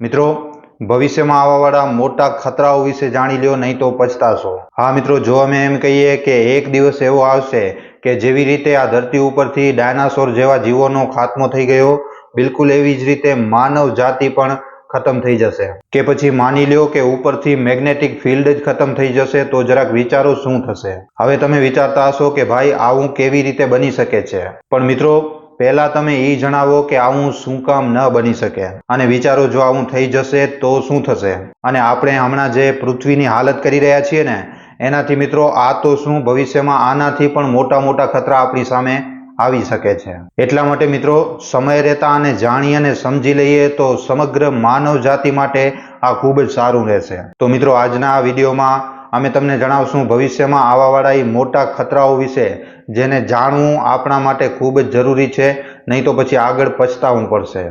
મિત્રો, ભવિષ્યમાં આવવાવાળા મોટા ખતરાઓ વિશે જાણી લ્યો, નહીં તો પછતાશો. હા મિત્રો, જો અમે એમ કહીએ કે એક દિવસ એવો આવશે કે જેવી રીતે આ ધરતી ઉપરથી ડાયનાસોર જેવા જીવોનો ખાત્મો થઈ ગયો, બિલકુલ એવી જ રીતે માનવ જાતિ પણ ખતમ થઈ જશે. કે પછી માની લ્યો કે ઉપરથી મેગ્નેટિક ફિલ્ડ જ ખતમ થઈ જશે, તો જરાક વિચારો શું થશે? હવે તમે વિચારતા હશો કે ભાઈ, આવું કેવી રીતે બની શકે છે? પણ મિત્રો પહેલા તમે એ જણાવો કે આવું શું કામ ન બની શકે. અને વિચારો જો આવું થઈ જશે તો શું થશે? અને આપણે હમણાં જે પૃથ્વીની હાલત કરી રહ્યા છીએ ને, એનાથી મિત્રો આ તો શું ભવિષ્યમાં આનાથી પણ મોટા મોટા ખતરા આપણી સામે આવી શકે છે. એટલા માટે મિત્રો, સમય રહેતા અને જાણી અને સમજી લઈએ તો સમગ્ર માનવ જાતિ માટે આ ખૂબ જ સારું રહેશે. તો મિત્રો, આજના આ વિડીયોમાં અમે તમને જણાવશું, ભવિષ્યમાં આવાવાળા એ મોટા ખતરાઓ વિશે, જેને જાણવું આપણા માટે ખૂબ જ જરૂરી છે, નહીં તો પછી આગળ પછતાવું પડશે.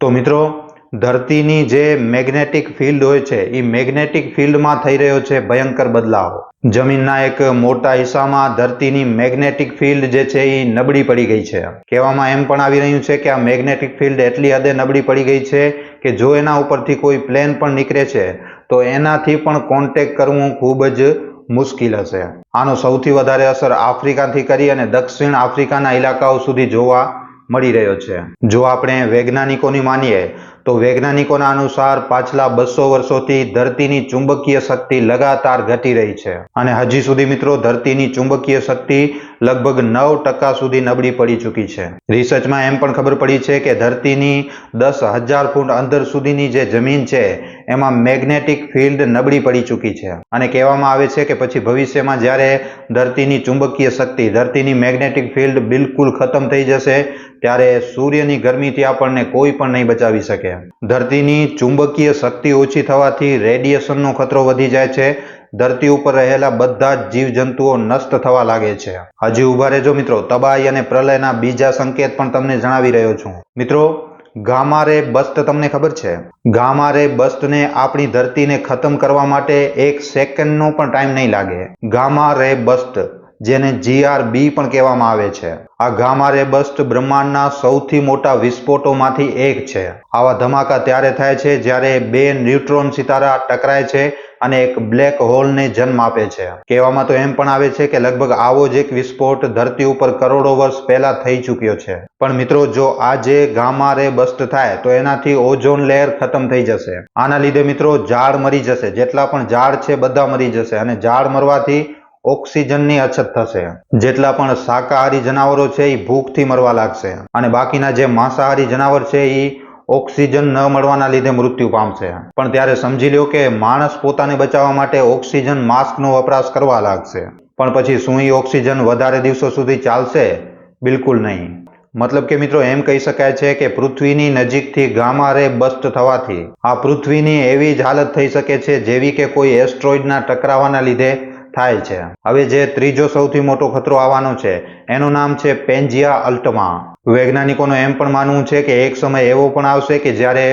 તો મિત્રો, ધરતીની જે મેગ્નેટિક ફિલ્ડ હોય છે એ મેગ્નેટિક ફિલ્ડમાં થઈ રહ્યો છે ભયંકર બદલાવ. જમીનના એક મોટા હિસ્સામાં ધરતીની મેગ્નેટિક ફિલ્ડ જે છે એ નબળી પડી ગઈ છે. કહેવામાં એમ પણ આવી રહ્યું છે કે આ મેગ્નેટિક ફિલ્ડ એટલી હદે નબળી પડી ગઈ છે કે જો એના ઉપરથી કોઈ પ્લેન પણ નીકળે છે તો એનાથી પણ કોન્ટેક કરવું ખૂબ જ મુશ્કેલ હશે. આનો સૌથી વધારે અસર આફ્રિકાથી કરી અને દક્ષિણ આફ્રિકાના ઇલાકાઓ સુધી જોવા મળી રહ્યો છે. જો આપણે વૈજ્ઞાનિકોની માનીએ તો વૈજ્ઞાનિકોના અનુસાર પાછલા બસો વર્ષોથી ધરતીની ચુંબકીય શક્તિ લગાતાર ઘટી રહી છે. અને હજી સુધી મિત્રો, ધરતીની ચુંબકીય શક્તિ લગભગ નવ ટકા સુધી નબળી પડી ચૂકી છે. રિસર્ચમાં એમ પણ ખબર પડી છે કે ધરતીની દસ હજાર ફૂટ અંદર સુધીની જે જમીન છે, એમાં મેગ્નેટિક ફિલ્ડ નબળી પડી ચૂકી છે. અને કહેવામાં આવે છે કે પછી ભવિષ્યમાં જ્યારે ધરતીની ચુંબકીય શક્તિ, ધરતીની મેગ્નેટિક ફિલ્ડ બિલકુલ ખતમ થઈ જશે ત્યારે સૂર્યની ગરમીથી આપણને કોઈ પણ નહીં બચાવી શકે. ધરતીની ચુંબકીય શક્તિ ઓછી થવાથી રેડિયેશનનો ખતરો વધી જાય છે. ધરતી ઉપર રહેલા બધા જ જીવજંતુઓ નષ્ટ થવા લાગે છે. હજી ઊભા રહેજો મિત્રો. તબાહી અને પ્રલયના બીજા સંકેત પણ તમને જણાવી રહ્યો છું. મિત્રો, ગામા રે બસ્ટ તમને ખબર છે? ગામા રે બસ્ટને આપણી ધરતીને ખતમ કરવા માટે એક સેકન્ડનો પણ ટાઈમ નહીં લાગે. ગામા રે બસ્ટ જેને જીઆરબી પણ કહેવામાં આવે છે. આ ગામારે બસ્ટ બ્રહ્માંડના સૌથી મોટા વિસ્ફોટોમાંથી એક છે. આવા ધમાકા ત્યારે થાય છે જ્યારે બે ન્યુટ્રોન સિતારા ટકરાય છે અને એક બ્લેક હોલને જન્મ આપે છે. કહેવામાં તો એમ પણ આવે છે કે લગભગ આવો જ એક વિસ્ફોટ ધરતી ઉપર કરોડો વર્ષ પહેલા થઈ ચૂક્યો છે. પણ મિત્રો, જો આજે ગામા રે બસ્ટ થાય, તો એનાથી ઓઝોન લેયર ખતમ થઈ જશે. આના લીધે મિત્રો, ઝાડ મરી જશે. જેટલા પણ ઝાડ છે, બધા મરી જશે. અને ઝાડ મરવાથી ઓક્સિજનની અછત થશે. જેટલા પણ શાકાહારી જનાવરો છે એ ભૂખથી મરવા લાગશે. અને બાકીના જે માંસાહારી જનાવર છે એ ઓક્સિજન ન મળવાના લીધે મૃત્યુ પામશે. પણ ત્યારે સમજી લ્યો કે માણસ પોતાને બચાવવા માટે ઓક્સિજન માસ્કનો વપરાશ કરવા લાગશે. પણ પછી શું એ ઓક્સિજન વધારે દિવસો સુધી ચાલશે? બિલકુલ નહીં. મતલબ કે મિત્રો, એમ કહી શકાય છે કે પૃથ્વીની નજીકથી ગામા રે બસ્ટ થવાથી આ પૃથ્વીની એવી જ હાલત થઈ શકે છે જેવી કે કોઈ એસ્ટ્રોઇડના ટકરાવાના લીધે થાય છે. હવે જે ત્રીજો સૌથી મોટો ખતરો આવવાનો છે, એનું નામ છે પેન્જિયા અલ્ટમા. વૈજ્ઞાનિકોનું એમ પણ માનવું છે કે એક સમય એવો પણ આવશે કે જ્યારે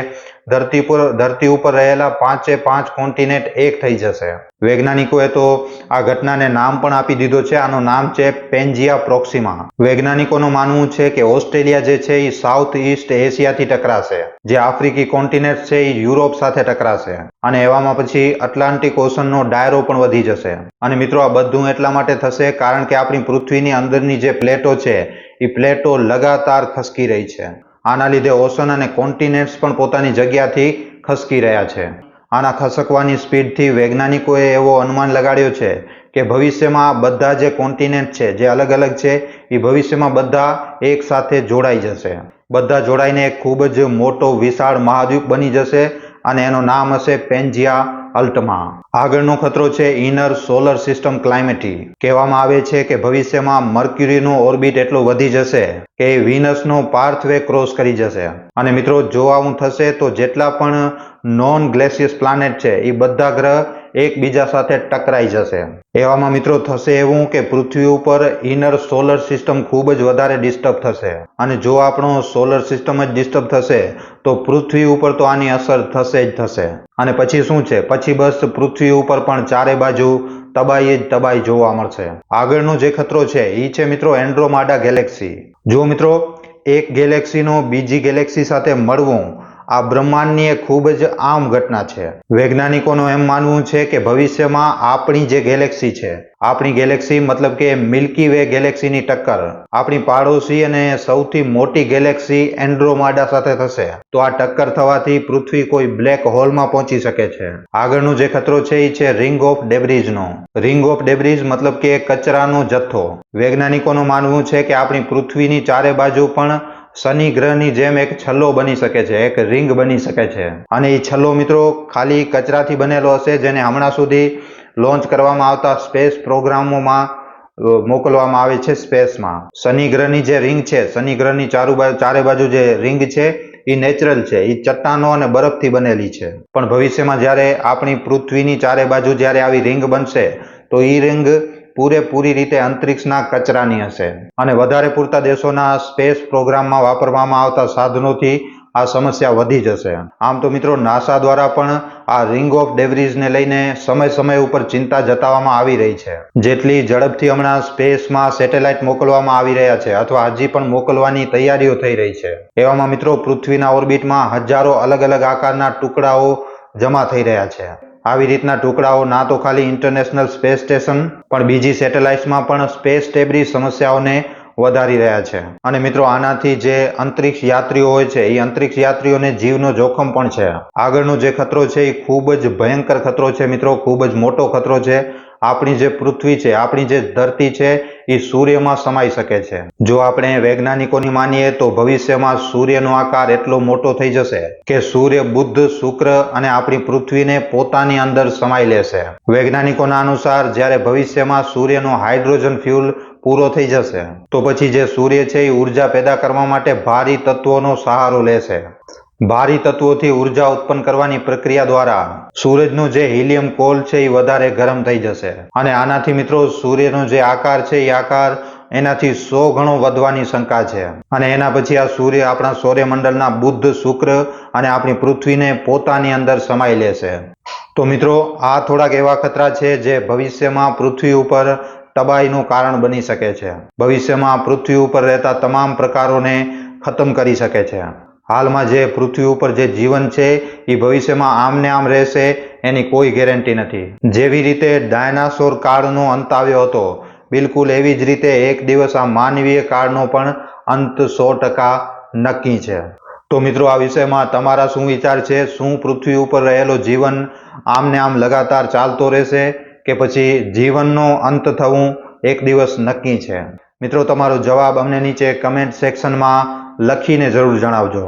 ધરતી પર ધરતી ઉપર રહેલા પાંચે પાંચ કોન્ટિનેન્ટ એક થઈ જશે. વૈજ્ઞાનિકોએ તો આ ઘટનાને નામ પણ આપી દીધો છે. આનું નામ છે પેન્જિયા પ્રોક્સિમા. વૈજ્ઞાનિકોનું માનવું છે કે ઓસ્ટ્રેલિયા જે છે, એ સાઉથ ઈસ્ટ એશિયાથી ટકરાશે. જે આફ્રિકી કોન્ટિનેન્ટ છે, એ યુરોપ સાથે ટકરાશે. અને એવામાં પછી એટલાન્ટિક ઓશનનો ડાયરો પણ વધી જશે. અને મિત્રો, આ બધું એટલા માટે થશે કારણ કે આપણી પૃથ્વીની અંદરની જે પ્લેટો છે, એ પ્લેટો લગાતાર ખસકી રહી છે. આના લીધે ઓશન અને કોન્ટિનેન્ટ્સ પણ પોતાની જગ્યાથી ખસકી રહ્યા છે. આના ખસકવાની સ્પીડથી વૈજ્ઞાનિકોએ એવો અનુમાન લગાડ્યો છે કે ભવિષ્યમાં બધા જે કોન્ટિનેન્ટ છે, જે અલગ અલગ છે, એ ભવિષ્યમાં બધા એક સાથે જોડાઈ જશે. બધા જોડાઈને ખૂબ જ મોટો વિશાળ મહાદ્વીપ બની જશે અને એનું નામ હશે પેન્જિયા અલ્ટમા. આગળનો ખતરો છે ઇનર સોલર સિસ્ટમ ક્લાઇમેટી. કહેવામાં આવે છે કે ભવિષ્યમાં મર્ક્યુરીનો ઓર્બિટ એટલો વધી જશે કે વિનસનો પાર્થવે ક્રોસ કરી જશે. અને મિત્રો, જો આવું થશે, તો જેટલા પણ નોન ગ્લેશિયસ પ્લાનેટ છે, એ બધા ગ્રહ એકબીજા સાથે ટકરાઈ જશે. એવામાં મિત્રો થશે એવું કે પૃથ્વી ઉપર ઇનર સોલર સિસ્ટમ ખૂબ જ વધારે ડિસ્ટર્બ થશે. અને જો આપણો સોલર સિસ્ટમ જ ડિસ્ટર્બ થશે, તો પૃથ્વી ઉપર તો આની અસર થશે જ થશે. અને પછી શું છે? પછી બસ પૃથ્વી ઉપર પણ ચારે બાજુ તબાહી જ તબાહી જોવા મળશે. આગળનો જે ખતરો છે એ છે મિત્રો એન્ડ્રોમાડા ગેલેક્સી જો મિત્રો, એક ગેલેક્સીનો બીજી ગેલેક્સી સાથે મળવું આ બ્રહ્માંડની એક ખૂબ જ આમ ઘટના છે. વૈજ્ઞાનિકોનું એમ માનવું છે કે ભવિષ્યમાં આપણી જે ગેલેક્સી છે, આપણી ગેલેક્સી મતલબ કે મિલ્કી વે ગેલેક્સીની ટક્કર, આપણી પાડોશી અને સૌથી મોટી ગેલેક્સી એન્ડ્રોમાડા સાથે થશે. તો આ ટક્કર થવાથી પૃથ્વી કોઈ બ્લેક હોલમાં પહોંચી શકે છે. આગળનો જે ખતરો છે એ છે રિંગ ઓફ ડેબ્રિજનો રિંગ ઓફ ડેબ્રિજ મતલબ કે કચરાનો જથ્થો. વૈજ્ઞાનિકોનું માનવું છે કે આપણી પૃથ્વીની ચારે બાજુ પણ શનિ ગ્રહની જેમ એક છલ્લો બની શકે છે, એક રિંગ બની શકે છે. અને એ છલ્લો મિત્રો ખાલી કચરાથી બનેલો હશે, જેને હમણાં સુધી લોન્ચ કરવામાં આવતા સ્પેસ પ્રોગ્રામોમાં મોકલવામાં આવે છે સ્પેસમાં. શનિ ગ્રહની જે રિંગ છે, શનિ ગ્રહની ચારુ ચારે બાજુ જે રિંગ છે એ નેચરલ છે એ ચટ્ટાનો અને બરફથી બનેલી છે. પણ ભવિષ્યમાં જ્યારે આપણી પૃથ્વીની ચારે બાજુ જ્યારે આવી રિંગ બનશે, તો એ રિંગ પૂરેપૂરી રીતે અંતરિક્ષના કચરાની હશે. અને વધારે પૂરતા દેશોના સ્પેસ પ્રોગ્રામમાં વાપરવામાં આવતા સાધનોથી આ સમસ્યા વધી જશે. આમ તો મિત્રો, નાસા દ્વારા પણ આ રિંગ ઓફ ડેવરીઝને લઈને સમય સમય ઉપર ચિંતા જતાવવામાં આવી રહી છે. જેટલી ઝડપથી હમણાં સ્પેસમાં સેટેલાઇટ મોકલવામાં આવી રહ્યા છે, અથવા હજી પણ મોકલવાની તૈયારીઓ થઈ રહી છે. એવામાં મિત્રો, પૃથ્વીના ઓર્બિટમાં હજારો અલગ અલગ આકારના ટુકડાઓ જમા થઈ રહ્યા છે. આવી રીતના ટુકડાઓ ના તો ખાલી ઇન્ટરનેશનલ સ્પેસ સ્ટેશન પણ બીજી સેટેલાઇટ્સમાં પણ સ્પેસ ટેબરી સમસ્યાઓને વધારી રહ્યા છે. અને મિત્રો, આનાથી જે અંતરિક્ષ યાત્રીઓ હોય છે, એ અંતરિક્ષ યાત્રીઓને જીવનો જોખમ પણ છે. આગળનો જે ખતરો છે, એ ખૂબ જ ભયંકર ખતરો છે, મિત્રો. ખૂબ જ મોટો ખતરો છે. આપણી જે પૃથ્વી છે, આપણી જે ધરતી છે, એ સૂર્યમાં સમાઈ શકે છે. જો આપણે વૈજ્ઞાનિકોની માનીએ તો ભવિષ્યમાં સૂર્યનો આકાર એટલો મોટો થઈ જશે કે સૂર્ય બુદ્ધ શુક્ર અને આપણી પૃથ્વીને પોતાની અંદર સમાઈ લેશે. વૈજ્ઞાનિકોના અનુસાર જ્યારે ભવિષ્યમાં સૂર્યનો હાઇડ્રોજન ફ્યુલ પૂરો થઈ જશે, તો પછી જે સૂર્ય છે એ ઊર્જા પેદા કરવા માટે ભારી તત્વોનો સહારો લેશે. ભારી તત્વોથી ઊર્જા ઉત્પન્ન કરવાની પ્રક્રિયા દ્વારા સૂરજનું જે હિલિયમ કોલ છે એ વધારે ગરમ થઈ જશે. અને આનાથી મિત્રો સૂર્યનો જે આકાર છે એ આકાર એનાથી સો ગણો વધવાની શંકા છે. અને એના પછી આ સૂર્ય આપણા સૌર્યમંડળના બુદ્ધ શુક્ર અને આપણી પૃથ્વીને પોતાની અંદર સમાઈ લેશે. તો મિત્રો, આ થોડાક એવા ખતરા છે જે ભવિષ્યમાં પૃથ્વી ઉપર તબાહીનું કારણ બની શકે છે. ભવિષ્યમાં પૃથ્વી ઉપર રહેતા તમામ પ્રકારોને ખતમ કરી શકે છે. હાલમાં જે પૃથ્વી ઉપર જે જીવન છે એ ભવિષ્યમાં આમને આમ રહેશે, એની કોઈ ગેરંટી નથી. જેવી રીતે ડાયનાસોર કાળનો અંત આવ્યો હતો, બિલકુલ એવી જ રીતે એક દિવસ આ માનવીય કાળનો પણ અંત સો ટકા નક્કી છે. તો મિત્રો, આ વિષયમાં તમારા શું વિચાર છે? શું પૃથ્વી ઉપર રહેલો જીવન આમને આમ લગાતાર ચાલતો રહેશે કે પછી જીવનનો અંત થવું એક દિવસ નક્કી છે? મિત્રો, તમારો જવાબ અમને નીચે કમેન્ટ સેક્શનમાં લખીને જરૂર જણાવજો.